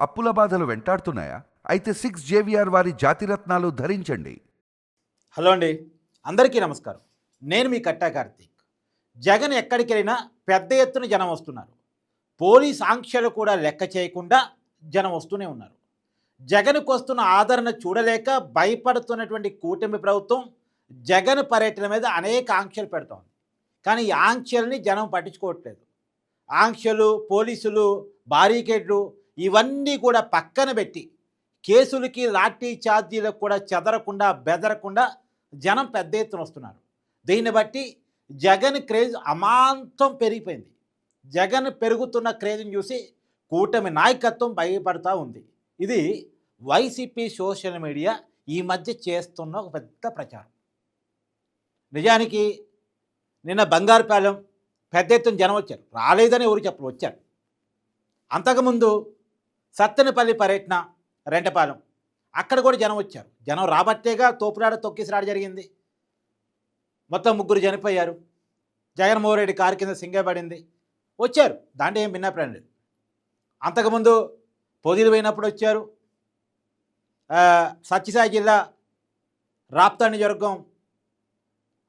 అప్పుల బాధలు వెంటాడుతున్నాయా? అయితే సిక్స్ జేవిఆర్ వారి జాతిరత్నాలు ధరించండి. హలో అండి. అందరికీ నమస్కారం. నేను మీ కట్టా కార్తీక్. జగన్ ఎక్కడికి వెళ్ళినా పెద్ద ఎత్తున జనం వస్తున్నారు. పోలీస్ ఆంక్షలు కూడా లెక్క చేయకుండా జనం వస్తూనే ఉన్నారు. జగన్కు వస్తున్న ఆదరణ చూడలేక భయపడుతున్నటువంటి కూటమి ప్రభుత్వం జగన్ పర్యటన మీద అనేక ఆంక్షలు పెడుతోంది. కానీ ఈ ఆంక్షల్ని జనం పట్టించుకోవట్లేదు. ఆంక్షలు పోలీసులు బారికేడ్లు ఇవన్నీ కూడా పక్కన పెట్టి కేసులకి లాఠీ ఛార్జీలకు కూడా చెదరకుండా బెదరకుండా జనం పెద్ద ఎత్తున వస్తున్నారు. దీన్ని బట్టి జగన్ క్రేజ్ అమాంతం పెరిగిపోయింది. జగన్ పెరుగుతున్న క్రేజ్ని చూసి కూటమి నాయకత్వం భయపడతా ఉంది. ఇది వైసీపీ సోషల్ మీడియా ఈ మధ్య చేస్తున్న ఒక పెద్ద ప్రచారం. నిజానికి నిన్న బంగారుపాలెం పెద్ద ఎత్తున జనం వచ్చారు. రాలేదని ఎవరు చెప్పరు వచ్చారు. అంతకుముందు సత్తెనపల్లి పర్యటన రెంటపాలెం. అక్కడ కూడా జనం వచ్చారు. జనం రాబట్టేగా తోపులాడ తొక్కిసరాడ జరిగింది. మొత్తం ముగ్గురు చనిపోయారు. జగన్మోహన్ రెడ్డి కారు కింద సింగపడింది వచ్చారు. దాంట్లో ఏం భిన్నప్రాయం లేదు. అంతకుముందు పొదిలు పోయినప్పుడు వచ్చారు. సత్యసాయి జిల్లా రాప్తా నియోజకవర్గం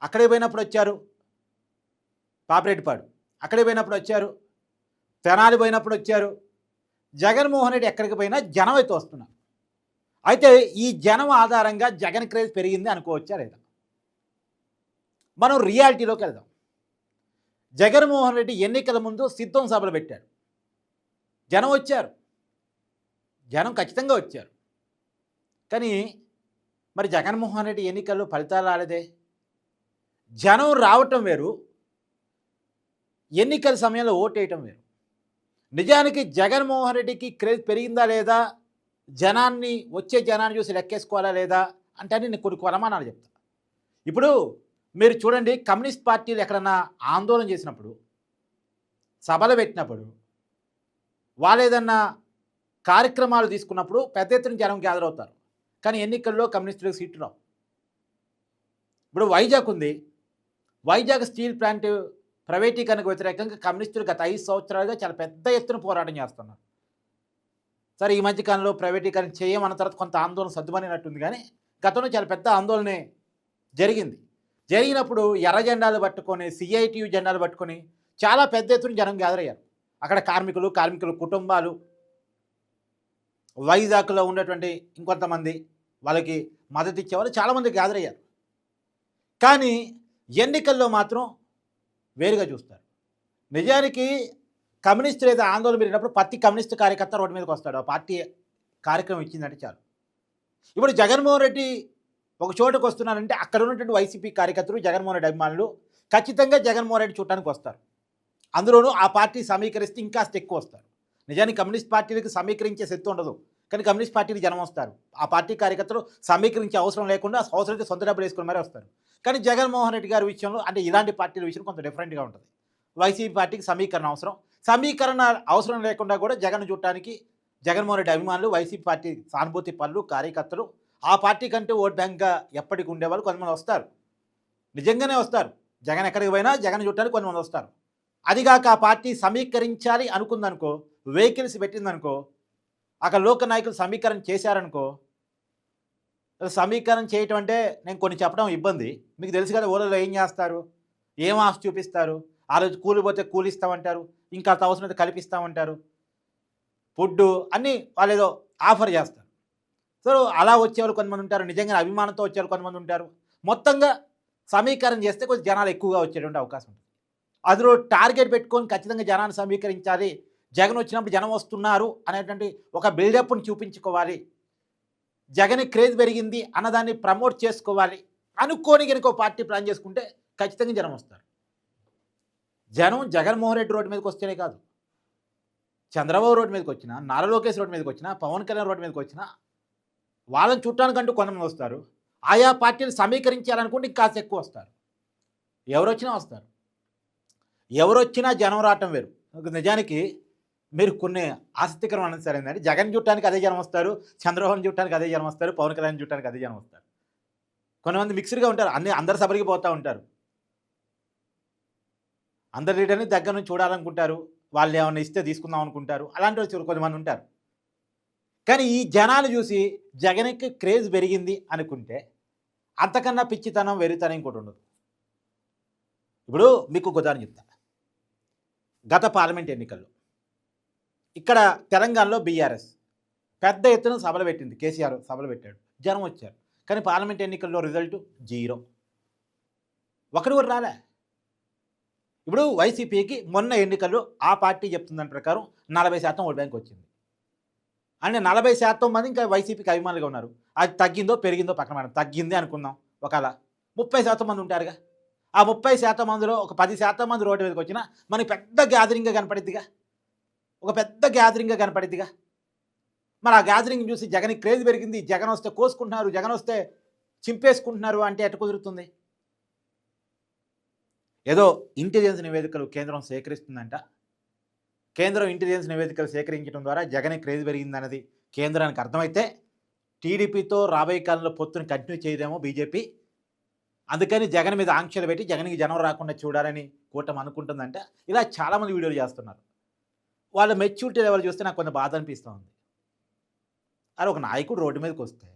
అక్కడికి పోయినప్పుడు వచ్చారు. పాపిరెడ్డిపాడు. అక్కడికి పోయినప్పుడు వచ్చారు. తెనాలి పోయినప్పుడు వచ్చారు. జగన్మోహన్ రెడ్డి ఎక్కడికి పోయినా జనం అయితే వస్తున్నారు. అయితే ఈ జనం ఆధారంగా జగన్ క్రేజ్ పెరిగింది అనుకోవచ్చా లేదా? మనం రియాలిటీలోకి వెళ్దాం. జగన్మోహన్ రెడ్డి ఎన్నికల ముందు సిద్ధం సభలు పెట్టారు. జనం వచ్చారు. జనం ఖచ్చితంగా వచ్చారు. కానీ మరి జగన్మోహన్ రెడ్డి ఎన్నికల్లో ఫలితాలు రాలేదే? జనం రావటం వేరు. ఎన్నికల సమయంలో ఓటేయటం వేరు. నిజానికి జగన్మోహన్ రెడ్డికి క్రేజ్ పెరిగిందా లేదా? జనాన్ని వచ్చే జనాన్ని చూసి లెక్కేసుకోవాలా లేదా? అంటే అని నేను కొన్ని కొలమానాలు చెప్తా. ఇప్పుడు మీరు చూడండి కమ్యూనిస్ట్ పార్టీలు ఎక్కడన్నా ఆందోళన చేసినప్పుడు సభలు పెట్టినప్పుడు వాళ్ళు ఏదన్నా కార్యక్రమాలు తీసుకున్నప్పుడు పెద్ద ఎత్తున జనం గ్యాదర్ అవుతారు. కానీ ఎన్నికల్లో కమ్యూనిస్టులకు సీట్లు రావు. ఇప్పుడు వైజాగ్ ఉంది. వైజాగ్ స్టీల్ ప్లాంట్ ప్రైవేటీకరణకు వ్యతిరేకంగా కమ్యూనిస్టులు గత ఐదు సంవత్సరాలుగా చాలా పెద్ద ఎత్తున పోరాటం చేస్తున్నారు. సరే ఈ మధ్య కాలంలో ప్రైవేటీకరణ చేయమన్న తర్వాత కొంత ఆందోళన సర్దుమనినట్టుంది కానీ గతంలో చాలా పెద్ద ఆందోళనే జరిగింది. జరిగినప్పుడు ఎర్ర జెండాలు పట్టుకొని సిఐటియు జెండాలు పట్టుకొని చాలా పెద్ద ఎత్తున జనం గ్యాదర్ అయ్యారు. అక్కడ కార్మికులు కార్మికుల కుటుంబాలు వైజాగ్లో ఉన్నటువంటి ఇంకొంతమంది వాళ్ళకి మద్దతు ఇచ్చేవాళ్ళు చాలామంది గ్యాదర్ అయ్యారు. కానీ ఎన్నికల్లో మాత్రం వేరుగా చూస్తారు. నిజానికి కమ్యూనిస్టులు లేదా ఆందోళన పెరిగినప్పుడు ప్రతి కమ్యూనిస్ట్ కార్యకర్త రోడ్డు మీదకి వస్తాడు. ఆ పార్టీ కార్యక్రమం ఇచ్చిందంటే చాలు. ఇప్పుడు జగన్మోహన్ రెడ్డి ఒక చోటుకు వస్తున్నారంటే అక్కడ ఉన్నటువంటి వైసీపీ కార్యకర్తలు జగన్మోహన్ రెడ్డి అభిమానులు ఖచ్చితంగా జగన్మోహన్ రెడ్డి చూడటానికి వస్తారు. అందులోనూ ఆ పార్టీ సమీకరిస్తే ఇంకా ఎక్కువ వస్తారు. నిజానికి కమ్యూనిస్ట్ పార్టీలకు సమీకరించే శక్తి ఉండదు. కానీ కమ్యూనిస్ట్ పార్టీకి జనం వస్తారు. ఆ పార్టీ కార్యకర్తలు సమీకరించే అవసరం లేకుండా అవసరమైతే సొంత డబ్బులు వేసుకుని మరీ వస్తారు. కానీ జగన్మోహన్ రెడ్డి గారి విషయంలో అంటే ఇలాంటి పార్టీల విషయం కొంత డిఫరెంట్గా ఉంటుంది. వైసీపీ పార్టీకి సమీకరణ అవసరం. సమీకరణ అవసరం లేకుండా కూడా జగన్ చూడటానికి జగన్మోహన్ రెడ్డి అభిమానులు వైసీపీ పార్టీ సానుభూతి పనులు కార్యకర్తలు ఆ పార్టీ కంటే ఓట్ బ్యాంక్గా ఎప్పటికి ఉండేవాళ్ళు కొంతమంది వస్తారు. నిజంగానే వస్తారు. జగన్ ఎక్కడికి పోయినా జగన్ చూడటానికి కొంతమంది వస్తారు. అదిగాక ఆ పార్టీ సమీకరించాలి అనుకుందనుకో వెహికల్స్ పెట్టిందనుకో అక్కడ లోక నాయకులు సమీకరణ చేశారనుకో సమీకరణ చేయటం అంటే నేను కొన్ని చెప్పడం ఇబ్బంది. మీకు తెలుసు కదా ఊళ్ళో ఏం చేస్తారు? ఏం ఆశ చూపిస్తారు? ఆ రోజు కూలిపోతే కూలిస్తామంటారు ఇంకా అంత అవసరమైతే కల్పిస్తామంటారు. ఫుడ్ అన్నీ వాళ్ళు ఏదో ఆఫర్ చేస్తారు. సో అలా వచ్చేవాళ్ళు కొంతమంది ఉంటారు నిజంగా అభిమానంతో వచ్చేవాళ్ళు కొంతమంది ఉంటారు. మొత్తంగా సమీకరణ చేస్తే కొంచెం జనాలు ఎక్కువగా వచ్చేటువంటి అవకాశం ఉంటుంది. అందులో టార్గెట్ పెట్టుకొని ఖచ్చితంగా జనాన్ని సమీకరించాలి. జగన్ వచ్చినప్పుడు జనం వస్తున్నారు అనేటువంటి ఒక బిల్డప్ని చూపించుకోవాలి. జగన్ క్రేజ్ పెరిగింది అన్నదాన్ని ప్రమోట్ చేసుకోవాలి అనుకోని కనుక పార్టీ ప్లాన్ చేసుకుంటే ఖచ్చితంగా జనం వస్తారు. జనం జగన్మోహన్ రెడ్డి రోడ్డు మీదకి వస్తేనే కాదు. చంద్రబాబు రోడ్డు మీదకి వచ్చినా నారా లోకేష్ రోడ్డు మీదకి వచ్చినా పవన్ కళ్యాణ్ రోడ్డు మీదకి వచ్చినా వాళ్ళని చుట్టానికంటూ కొంతమంది వస్తారు. ఆయా పార్టీలు సమీకరించాలనుకుంటే ఇంకాస్త ఎక్కువ వస్తారు. ఎవరొచ్చినా వస్తారు. ఎవరు వచ్చినా జనం రావటం వేరు. నిజానికి మీరు కొన్ని ఆసక్తికరమైన సరే ఏంటంటే జగన్ చూడటానికి అదే జనం వస్తారు చంద్రబాబు చూడటానికి అదే జనం వస్తారు పవన్ కళ్యాణ్ చూడటానికి అదే జనం వస్తారు. కొంతమంది మిక్స్డ్గా ఉంటారు అన్ని అందరు సభరికి పోతూ ఉంటారు. అందరి లీడర్ని దగ్గర నుంచి చూడాలనుకుంటారు వాళ్ళు ఏమైనా ఇస్తే తీసుకుందాం అనుకుంటారు అలాంటి వాళ్ళు కొంతమంది ఉంటారు. కానీ ఈ జనాలు చూసి జగన్కి క్రేజ్ పెరిగింది అనుకుంటే అంతకన్నా పిచ్చితనం వెరితనం ఇంకోటి ఉండదు. ఇప్పుడు మీకు ఒక ఉదాహరణ చెప్తా. గత పార్లమెంట్ ఎన్నికల్లో ఇక్కడ తెలంగాణలో బీఆర్ఎస్. పెద్ద ఎత్తున సభలు పెట్టింది కేసీఆర్ సభలు పెట్టాడు. జనం వచ్చారు. కానీ పార్లమెంట్ ఎన్నికల్లో రిజల్ట్ జీరో. ఒకటి కూడా రాలే. ఇప్పుడు వైసీపీకి మొన్న ఎన్నికల్లో ఆ పార్టీ చెప్తుందని ప్రకారం నలభై శాతం ఓటు బ్యాంక్ వచ్చింది. అంటే నలభై శాతం మంది ఇంకా వైసీపీకి అభిమానులుగా ఉన్నారు. అది తగ్గిందో పెరిగిందో పక్కన మేడం తగ్గింది అనుకుందాం ఒకవేళ. ముప్పై శాతం మంది ఉంటారుగా. ఆ ముప్పై శాతం మందిలో ఒక పది శాతం మంది రోడ్డు మీదకి వచ్చినా మనకి పెద్ద గ్యాదరింగ్గా కనపడిద్దిగా. ఒక పెద్ద గ్యాదరింగ్గా కనపడిద్దిగా. మరి ఆ గ్యాదరింగ్ చూసి జగన్ క్రేజ్ పెరిగింది జగన్ వస్తే కోసుకుంటున్నారు జగన్ వస్తే చింపేసుకుంటున్నారు అంటే ఎట్ట కుదురుతుంది? ఏదో ఇంటెలిజెన్స్ నివేదికలు కేంద్రం సేకరిస్తుందంట. కేంద్రం ఇంటెలిజెన్స్ నివేదికలు సేకరించడం ద్వారా జగన్ క్రేజ్ పెరిగిందన్నది కేంద్రానికి అర్థమైతే టీడీపీతో రాబోయే కాలంలో పొత్తుని కంటిన్యూ చేయదేమో బీజేపీ. అందుకని జగన్ మీద ఆంక్షలు పెట్టి జగన్కి జనం రాకుండా చూడాలని కూటమి అనుకుంటుందంట. ఇలా చాలామంది వీడియోలు చేస్తున్నారు. వాళ్ళ మెచ్యూరిటీ లెవెల్ చూస్తే నాకు కొంత బాధ అనిపిస్తూ ఉంది అరే ఒక నాయకుడు రోడ్డు మీదకి వస్తే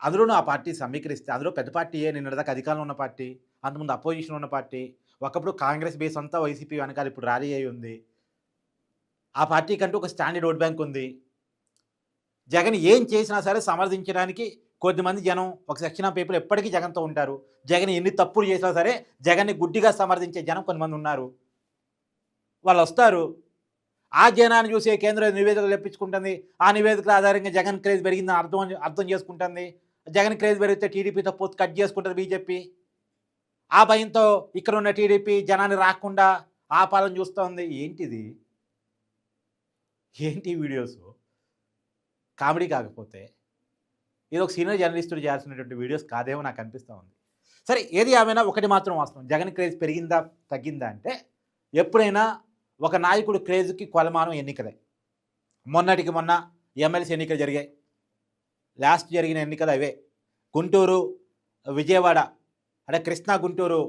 అందులోనూ ఆ పార్టీ సమీకరిస్తే అందులో పెద్ద పార్టీయే నిన్నటిదాకా అధికారంలో ఉన్న పార్టీ అంతకుముందు అపోజిషన్ ఉన్న పార్టీ ఒకప్పుడు కాంగ్రెస్ బేస్ అంతా వైసీపీ వెనకాల ఇప్పుడు ర్యాలీ అయి ఉంది. ఆ పార్టీ కంటూ ఒక స్టాండర్డ్ ఓట్ బ్యాంక్ ఉంది. జగన్ ఏం చేసినా సరే సమర్థించడానికి కొద్దిమంది జనం ఒక సెక్షన్ ఆఫ్ పీపుల్ ఎప్పటికీ జగన్తో ఉంటారు. జగన్ ఎన్ని తప్పులు చేసినా సరే జగన్ని గుడ్డిగా సమర్థించే జనం కొంతమంది ఉన్నారు. వాళ్ళు వస్తారు ఆ జనాన్ని చూసే కేంద్ర నివేదికలు తెప్పించుకుంటుంది? ఆ నివేదికల ఆధారంగా జగన్ క్రేజ్ పెరిగిందని అర్థం అర్థం చేసుకుంటుంది. జగన్ క్రేజ్ పెరిగితే టీడీపీతో పొత్తు కట్ చేసుకుంటుంది బీజేపీ. ఆ భయంతో ఇక్కడ ఉన్న టీడీపీ జనాన్ని రాకుండా ఆ పాలన చూస్తోంది. ఏంటిది? ఏంటి వీడియోస్? కామెడీ కాకపోతే. ఇది ఒక సీనియర్ జర్నలిస్టులు చేయాల్సినటువంటి వీడియోస్ కాదేమో నాకు అనిపిస్తూ ఉంది. సరే ఏది ఏమైనా ఒకటి మాత్రం వాస్తవం. జగన్ క్రేజ్ పెరిగిందా తగ్గిందా అంటే ఎప్పుడైనా ఒక నాయకుడు క్రేజ్కి కొలమానం ఎన్నికలే. మొన్నటికి మొన్న ఎమ్మెల్సీ ఎన్నికలు జరిగాయి. లాస్ట్ జరిగిన ఎన్నికలు అవే. గుంటూరు విజయవాడ అంటే కృష్ణా గుంటూరు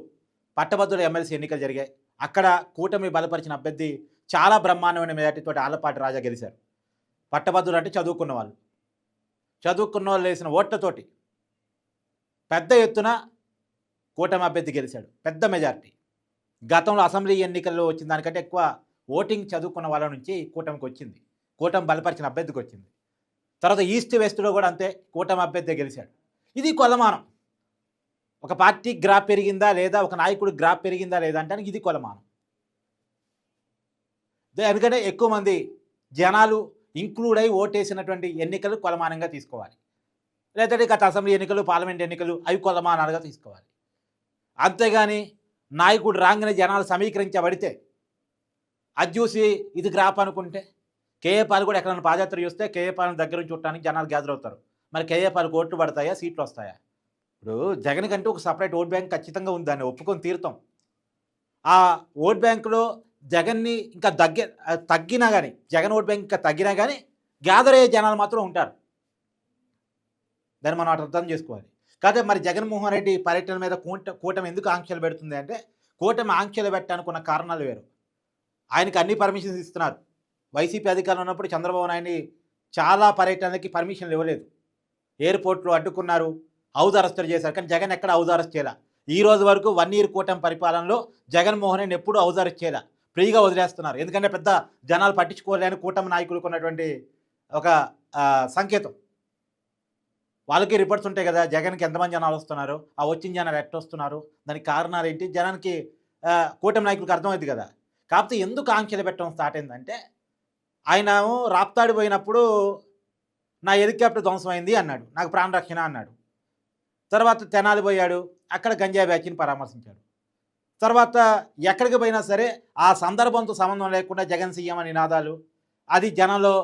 పట్టభద్రుల ఎమ్మెల్సీ ఎన్నికలు జరిగాయి. అక్కడ కూటమి బలపరిచిన అభ్యర్థి చాలా బ్రహ్మాండమైన మెజార్టీతో ఆలపాటి రాజా గెలిచారు పట్టభద్రులు అంటే చదువుకున్న వాళ్ళు. చదువుకున్న వాళ్ళు వేసిన ఓట్లతోటి పెద్ద ఎత్తున కూటమి అభ్యర్థి గెలిచాడు పెద్ద మెజార్టీ. గతంలో అసెంబ్లీ ఎన్నికల్లో వచ్చిన దానికంటే ఎక్కువ ఓటింగ్ చదువుకున్న వాళ్ళ నుంచి కూటమికి వచ్చింది. కూటమి బలపరిచిన అభ్యర్థికి వచ్చింది. తర్వాత ఈస్ట్ వెస్ట్లో కూడా అంతే కూటమి అభ్యర్థి గెలిచాడు. ఇది కొలమానం. ఒక పార్టీ గ్రాఫ్ పెరిగిందా లేదా ఒక నాయకుడు గ్రాఫ్ పెరిగిందా లేదా అంటే ఇది కొలమానం. ఎందుకంటే ఎక్కువ మంది జనాలు ఇంక్లూడ్ అయి ఓటేసినటువంటి ఎన్నికలు కొలమానంగా తీసుకోవాలి. లేదంటే గత అసెంబ్లీ ఎన్నికలు పార్లమెంట్ ఎన్నికలు అవి కొలమానాలుగా తీసుకోవాలి. అంతేగాని నాయకుడు రాగానే జనాలు సమీకరించబడితే అది చూసి ఇది గ్రాప్ అనుకుంటే కేఏపాలు కూడా ఎక్కడైనా పాదయాత్ర చూస్తే కేఏపాలను దగ్గర నుంచి చూడటానికి జనాలు గ్యాదర్ అవుతారు. మరి కేఏపాలకు ఓట్లు పడతాయా సీట్లు వస్తాయా? ఇప్పుడు జగన్ కంటే ఒక సపరేట్ ఓట్ బ్యాంక్ ఖచ్చితంగా ఉంది దాన్ని ఒప్పుకొని తీరుతాం. ఆ ఓట్ బ్యాంకులో జగన్ని ఇంకా దగ్గ తగ్గినా కానీ జగన్ ఓట్ బ్యాంక్ ఇంకా తగ్గినా కానీ గ్యాదర్ అయ్యే జనాలు మాత్రం ఉంటారు. దాన్ని మనం అర్థం చేసుకోవాలి. కాకపోతే మరి జగన్మోహన్ రెడ్డి పర్యటన మీద కూట కూటమి ఎందుకు ఆంక్షలు పెడుతుంది అంటే కూటమి ఆంక్షలు పెట్టడానికి ఉన్న కారణాలు వేరు. ఆయనకి అన్ని పర్మిషన్స్ ఇస్తున్నారు. వైసీపీ అధికారంలో ఉన్నప్పుడు చంద్రబాబు నాయుడిని చాలా పర్యటనకి పర్మిషన్లు ఇవ్వలేదు. ఎయిర్పోర్ట్లో అడ్డుకున్నారు హౌస్ చేశారు. కానీ జగన్ ఎక్కడ హౌస్ చేయాల? ఈ రోజు వరకు వన్ ఇయర్ కూటమి పరిపాలనలో జగన్మోహన్ రెడ్డి ఎప్పుడూ హౌస్ చేయాల? ఫ్రీగా వదిలేస్తున్నారు. ఎందుకంటే పెద్ద జనాలు పట్టించుకోలేని కూటమి నాయకులకు ఉన్నటువంటి ఒక సంకేతం. వాళ్ళకి రిపోర్ట్స్ ఉంటాయి కదా జగన్కి ఎంతమంది జనాలు వస్తున్నారు ఆ వచ్చిన జనాలు ఎట్ట వస్తున్నారు దానికి కారణాలు ఏంటి జనానికి కూటమి నాయకులకు అర్థమైంది కదా. కాకపోతే ఎందుకు ఆంక్షలు పెట్టడం స్టార్ట్ అయిందంటే ఆయన రాప్తాడి పోయినప్పుడు నా హెలికాప్టర్ ధ్వంసమైంది అన్నాడు నాకు ప్రాణరక్షణ అన్నాడు. తర్వాత తెనాలి పోయాడు అక్కడ గంజా బ్యాచ్ని పరామర్శించాడు. తర్వాత ఎక్కడికి పోయినా సరే ఆ సందర్భంతో సంబంధం లేకుండా జగన్ సీఎం అని నినాదాలు అది జనంలో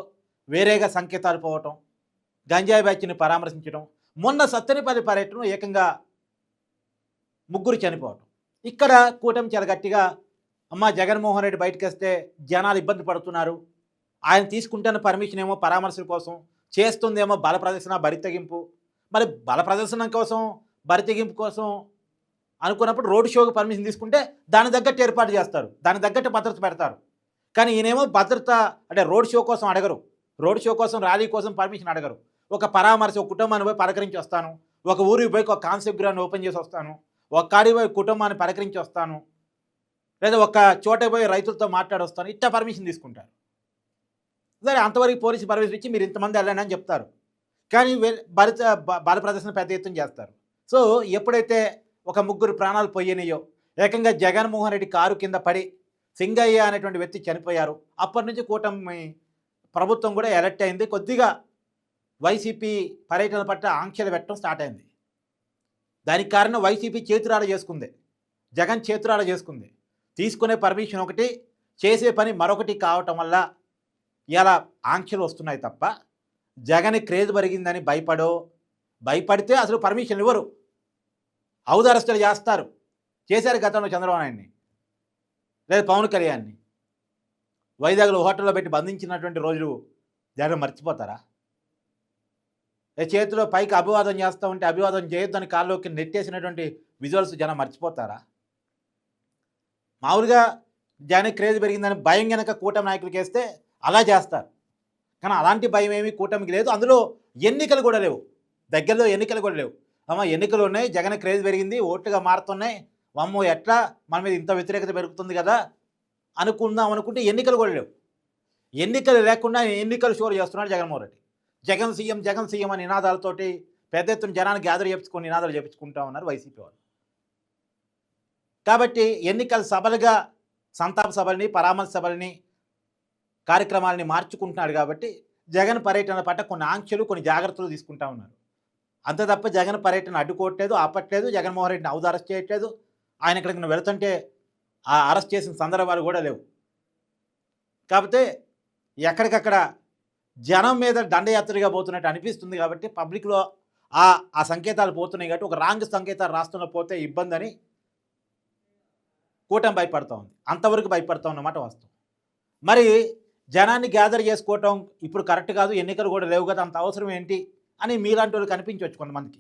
వేరేగా సంకేతాలు పోవటం గంజాయి బ్యాచ్ని పరామర్శించడం మొన్న సత్తెనపల్లి పర్యటన ఏకంగా ముగ్గురు చనిపోవటం. ఇక్కడ కూటమి చాలా గట్టిగా అమ్మ జగన్మోహన్ రెడ్డి బయటకు వస్తే జనాలు ఇబ్బంది పడుతున్నారు. ఆయన తీసుకుంటున్న పర్మిషన్ ఏమో పరామర్శల కోసం చేస్తుందేమో బల ప్రదర్శన బరి తెగింపు. మరి బల ప్రదర్శన కోసం బరితెగింపు కోసం అనుకున్నప్పుడు రోడ్ షోకి పర్మిషన్ తీసుకుంటే దాని తగ్గట్టు ఏర్పాటు చేస్తారు. దాని తగ్గట్టు భద్రత పెడతారు. కానీ ఈయనేమో భద్రత అంటే రోడ్ షో కోసం అడగరు. రోడ్ షో కోసం ర్యాలీ కోసం పర్మిషన్ అడగరు. ఒక పరామర్శ ఒక కుటుంబాన్ని పోయి పలకరించి వస్తాను. ఒక ఊరికి పోయి ఒక కాన్సెప్ట్ గ్రౌండ్ ఓపెన్ చేసి వస్తాను. ఒక పోయి కుటుంబాన్ని పలకరించి వస్తాను. లేదా ఒక చోట పోయి రైతులతో మాట్లాడి వస్తాను. పర్మిషన్ తీసుకుంటారు. సరే అంతవరకు పోలీసు పర్మిషన్ ఇచ్చి మీరు ఇంతమంది వెళ్ళండి అని చెప్తారు. కానీ భరిత బ- బల ప్రదర్శన పెద్ద ఎత్తున చేస్తారు. సో ఎప్పుడైతే ఒక ముగ్గురు ప్రాణాలు పోయినాయో ఏకంగా జగన్మోహన్ రెడ్డి కారు కింద పడి సింగయ్య అనేటువంటి వ్యక్తి చనిపోయారు. అప్పటి నుంచి కూటమి ప్రభుత్వం కూడా ఎలర్ట్ అయింది. కొద్దిగా వైసీపీ పర్యటన పట్ల ఆంక్షలు పెట్టడం స్టార్ట్ అయింది. దానికి కారణం వైసీపీ చేతురాడ చేసుకుంది. జగన్ చేతురాడ చేసుకుంది. తీసుకునే పర్మిషన్ ఒకటి చేసే పని మరొకటి కావటం వల్ల ఇలా ఆంక్షలు వస్తున్నాయి తప్ప జగన్ క్రేజ్ పెరిగిందని భయపడో భయపడితే అసలు పర్మిషన్ ఇవ్వరు. ఔదారస్తులు చేస్తారు. చేశారు గతంలో చంద్రబాబు నాయుడిని. లేదా పవన్ కళ్యాణ్ని. వైజాగ్లో హోటల్లో పెట్టి బంధించినటువంటి రోజులు జగన్ మర్చిపోతారా? చేతిలో పైకి అభివాదం చేస్తూ ఉంటే అభివాదం చేయొద్దని కాళ్ళలోకి నెట్టేసినటువంటి విజువల్స్ జనం మర్చిపోతారా? మామూలుగా జగన్ క్రేజ్ పెరిగిందని భయం కనుక కూటమి నాయకులకి వేస్తే అలా చేస్తారు. కానీ అలాంటి భయం ఏమీ కూటమికి లేదు. అందులో ఎన్నికలు కూడా లేవు. దగ్గరలో ఎన్నికలు కూడా లేవు. అమ్మ ఎన్నికలు ఉన్నాయి. జగన్ క్రేజ్ పెరిగింది. ఓట్లుగా మారుతున్నాయి. అమ్మో ఎట్లా? మన మీద ఇంత వ్యతిరేకత పెరుగుతుంది కదా? అనుకుందాం అనుకుంటే ఎన్నికలు కూడా లేవు. ఎన్నికలు లేకుండా ఎన్నికలు షోర్ చేస్తున్నాడు జగన్మోహన్ రెడ్డి. జగన్ సీఎం జగన్ సీఎం అని నినాదాలతోటి పెద్ద ఎత్తున జనాన్ని గ్యాదర్ చేపించుకొని నినాదాలు చేపించుకుంటా ఉన్నారు వైసీపీ వాళ్ళు. కాబట్టి ఎన్నికల సభలుగా సంతాప సభల్ని పరామర్శ సభల్ని కార్యక్రమాలని మార్చుకుంటున్నాడు కాబట్టి జగన్ పర్యటన పట్ల కొన్ని ఆంక్షలు కొన్ని జాగ్రత్తలు తీసుకుంటా ఉన్నారు. అంత తప్ప జగన్ పర్యటన అడ్డుకోవట్లేదు ఆపట్లేదు జగన్మోహన్ రెడ్డిని అవుదు అరెస్ట్ చేయట్లేదు ఆయన ఇక్కడికి వెళుతుంటే ఆ అరెస్ట్ చేసిన సందర్భాలు కూడా లేవు. కాకపోతే ఎక్కడికక్కడ జనం మీద దండయాత్రగా పోతున్నట్టు అనిపిస్తుంది కాబట్టి పబ్లిక్లో ఆ ఆ సంకేతాలు పోతున్నాయి కాబట్టి ఒక రాంగ్ సంకేతాలు రాస్తున్న పోతే ఇబ్బంది అని కూటమి భయపడతా ఉంది. అంతవరకు భయపడతా ఉన్నమాట వాస్తవం. మరి జనాన్ని గ్యాదర్ చేసుకోవటం ఇప్పుడు కరెక్ట్ కాదు ఎన్నికలు కూడా లేవు కదా అంత అవసరం ఏంటి అని మీలాంటి వాళ్ళు కనిపించవచ్చు కొంతమందికి.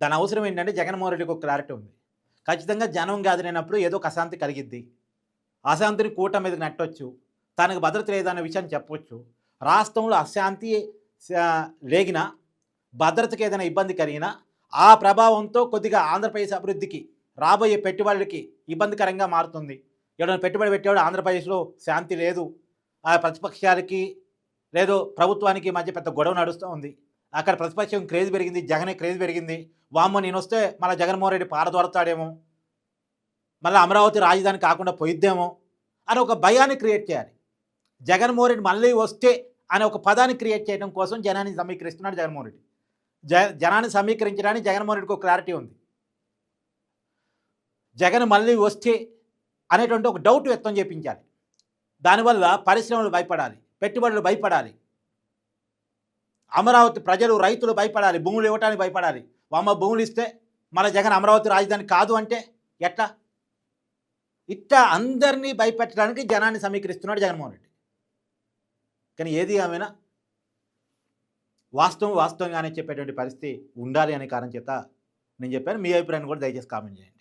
దాని అవసరం ఏంటంటే జగన్మోహన్ రెడ్డికి ఒక క్లారిటీ ఉంది. ఖచ్చితంగా జనం గ్యాదర్ అయినప్పుడు ఏదో ఒక అశాంతి కలిగిద్ది. అశాంతిని కూటమి మీదకి నెట్టవచ్చు తనకు భద్రత లేదన్న విషయాన్ని చెప్పవచ్చు రాష్ట్రంలో అశాంతి లేగిన భద్రతకు భద్రతకి ఏదైనా ఇబ్బంది కలిగినా ఆ ప్రభావంతో కొద్దిగా ఆంధ్రప్రదేశ్ అభివృద్ధికి రాబోయే పెట్టుబడులకి ఇబ్బందికరంగా మారుతుంది. ఎవరైనా పెట్టుబడి పెట్టేవాడు ఆంధ్రప్రదేశ్లో శాంతి లేదు. ఆ ప్రతిపక్షాలకి లేదు ప్రభుత్వానికి మధ్య పెద్ద గొడవ నడుస్తూ ఉంది. అక్కడ ప్రతిపక్షం క్రేజ్ పెరిగింది జగనే క్రేజ్ పెరిగింది. వామ్మో నేను వస్తే మళ్ళీ జగన్మోహన్ రెడ్డి పారదోరతాడేమో మళ్ళీ అమరావతి రాజధాని కాకుండా పోయిద్దేమో? అని ఒక భయాన్ని క్రియేట్ చేయాలి. జగన్మోహన్ రెడ్డి మళ్ళీ వస్తే అనే ఒక పదాన్ని క్రియేట్ చేయడం కోసం జనాన్ని సమీకరిస్తున్నాడు జగన్మోహన్ రెడ్డి. జ జనాన్ని సమీకరించడానికి జగన్మోహన్ రెడ్డికి ఒక క్లారిటీ ఉంది. జగన్ మళ్ళీ వస్తే అనేటువంటి ఒక డౌట్ వ్యక్తం చేయించాలి దానివల్ల పరిశ్రమలు భయపడాలి పెట్టుబడులు భయపడాలి. అమరావతి ప్రజలు రైతులు భయపడాలి భూములు ఇవ్వటానికి భయపడాలి. అమ్మ భూములు ఇస్తే మన జగన్ అమరావతి రాజధాని కాదు అంటే ఎట్లా? ఇట్లా అందరినీ భయపెట్టడానికి జనాన్ని సమీకరిస్తున్నాడు జగన్మోహన్ రెడ్డి. కానీ ఏది ఏమైనా వాస్తవం వాస్తవంగానే చెప్పేటువంటి పరిస్థితి ఉండాలి అనే కారణం చేత నేను చెప్పాను. మీ అభిప్రాయాన్ని కూడా దయచేసి కామెంట్ చేయండి.